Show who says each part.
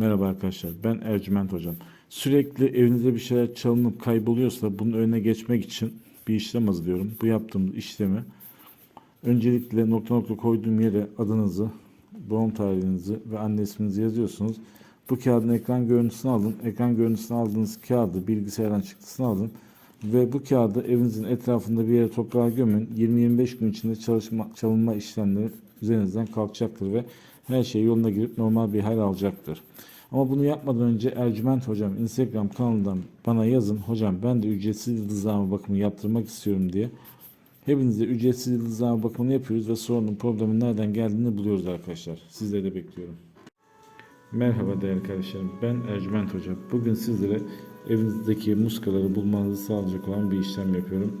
Speaker 1: Merhaba arkadaşlar, ben Ercüment Hocam. Sürekli evinizde bir şeyler çalınıp kayboluyorsa bunun önüne geçmek için bir işlem hazırlıyorum. Bu yaptığım işlemi öncelikle nokta nokta koyduğum yere adınızı, doğum tarihinizi ve anne isminizi yazıyorsunuz. Bu kağıdın ekran görüntüsünü alın. Ekran görüntüsünü aldığınız kağıdı bilgisayardan çıktısını alın. Ve bu kağıdı evinizin etrafında bir yere toprağa gömün. 20-25 gün içinde çalışma, çalınma işlemleri üzerinizden kalkacaktır ve her şey yoluna girip normal bir hal alacaktır. Ama bunu yapmadan önce Ercüment Hocam Instagram kanalından bana yazın. Hocam ben de ücretsiz yıldızlama bakımı yaptırmak istiyorum diye. Hepinizde ücretsiz yıldızlama bakımını yapıyoruz ve sorunun problemin nereden geldiğini buluyoruz arkadaşlar. Sizleri de bekliyorum. Merhaba değerli kardeşlerim. Ben Ercüment Hoca. Bugün sizlere evinizdeki muskaları bulmanızı sağlayacak olan bir işlem yapıyorum.